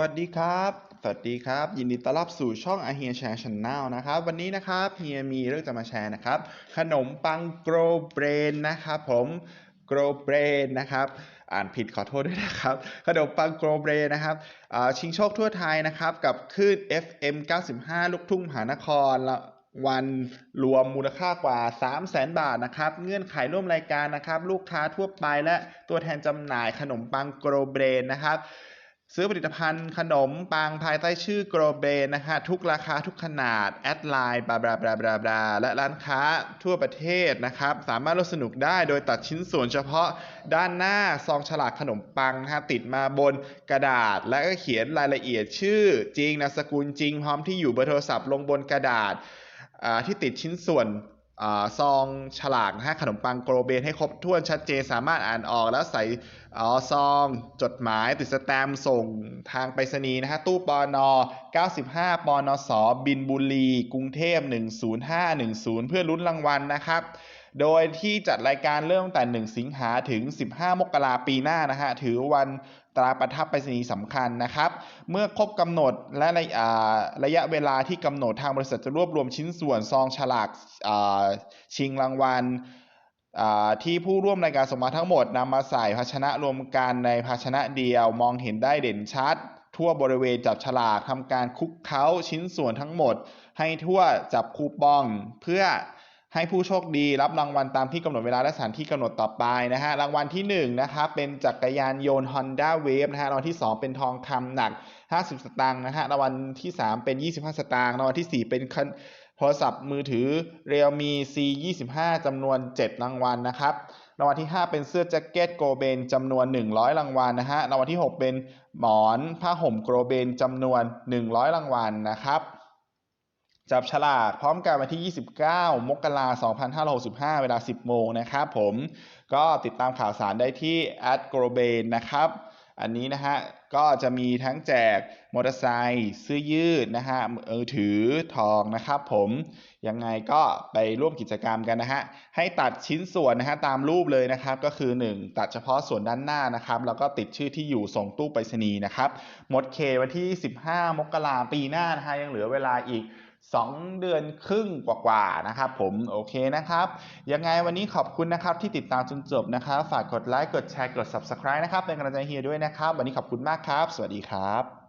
วัสดีครับ สวัสดีครับ ยินดีต้อนรับสู่ช่อง a h e r Share Channel นะครับ วันนี้นะครับเฮียมีเรื่องจะมาแชร์นะครับ ขนมปังโกรเบรนนะครับผมโกรเบรนนะครับอ่านผิดขอโทษด้วยนะครับขนมปังโกรเบรนนะครับชิงโชคทั่วไทยนะครับ กับคลื่น FM 95 ลูกทุ่งมหานครละวันรวมมูลค่ากว่า 3 0 0แสนบาทนะครับ เงื่อนไขร่วมรายการนะครับ ลูกค้าทั่วไปและตัวแทนจำหน่ายขนมปังโกรเบรนนะครับ ซื้อผลิตภัณฑ์ขนมปังภายใต้ชื่อโกรเบนนะฮะทุกราคาทุกขนาด แอดไลน์บลาบลาบลาบลาบลาและร้านค้าทั่วประเทศนะครับ สามารถร่วมสนุกได้โดยตัดชิ้นส่วนเฉพาะด้านหน้าซองฉลากขนมปังนะฮะติดมาบนกระดาษ และก็เขียนรายละเอียดชื่อจริงนามสกุลจริง พร้อมที่อยู่เบอร์โทรศัพท์ลงบนกระดาษที่ติดชิ้นส่วน ซองฉลากนะฮะขนมปังโกลเบนให้ครบถ้วนชัดเจนสามารถอ่านออกแล้วใส่อ๋อซองจดหมายติดสแตมป์ส่งทางไปรษณีย์นะฮะตู้ปอนอ95ปอนอสบินบุรี กรุงเทพ 10510 เพื่อลุ้นรางวัลนะครับ โดยที่จัดรายการเริ่มตั้งแต่ 1 สิงหาถึง 15 มกราปีหน้านะฮะ ถือวันตราประทับไปรษณีย์สำคัญนะครับ เมื่อครบกำหนดและระระยะเวลาที่กำหนดทางบริษัทจะรวบรวมชิ้นส่วนซองฉลากชิงรางวัลที่ผู้ร่วมรายการส่งมาทั้งหมดนำมาใส่ภาชนะรวมกันในภาชนะเดียวมองเห็นได้เด่นชัด ทั่วบริเวณจับฉลากทำการคุกเค้าชิ้นส่วนทั้งหมด ให้ทั่วจับคูปองเพื่อ ให้ผู้โชคดีรับรางวัลตามที่กำหนดเวลาและสถานที่กำหนดต่อไปนะฮะรางวัลที่1นะครับเป็นจักรยานยนต์ Honda Wave นะฮะรางวัลที่ 2 เป็นทองคำหนัก 50 สตางค์นะฮะรางวัลที่ 3 เป็น 25 สตางค์รางวัลที่ 4 เป็นโทรศัพท์มือถือ Realme C 25จำนวน 7 รางวัลนะครับรางวัลที่ 5 เป็นเสื้อแจ็คเก็ตโกเบนจำนวน 100 รางวัลนะฮะรางวัลที่ 6 เป็นหมอนผ้าห่มโกเบนจำนวน 100 รางวัลนะครับ จับฉลากพร้อมกันวันที่ 29 มกราคม 2565 เวลา 10 โมงนะครับผม ก็ติดตามข่าวสารได้ที่ a d g r o b a n นะครับ อันนี้นะฮะ ก็จะมีทั้งแจก มอเตอร์ไซค์เสื้อยืดนะฮะมือถือทองนะครับผมยังไงก็ไปร่วมกิจกรรมกันนะฮะให้ตัดชิ้นส่วนนะฮะตามรูปเลยนะครับก็คือ 1 ตัดเฉพาะส่วนด้านหน้านะครับแล้วก็ติดชื่อที่อยู่ส่งตู้ไปรษณีย์นะครับหมดเควันที่ 15 มกราปีหน้านะฮะยังเหลือเวลาอีก2 เดือนครึ่งกว่าๆนะครับผมโอเคนะครับยังไงวันนี้ขอบคุณนะครับที่ติดตามจนจบนะครับ ฝากกดไลค์กดแชร์กด Subscribe นะครับเป็นกำลังใจให้เฮียด้วยนะครับ วันนี้ขอบคุณมากครับ สวัสดีครับ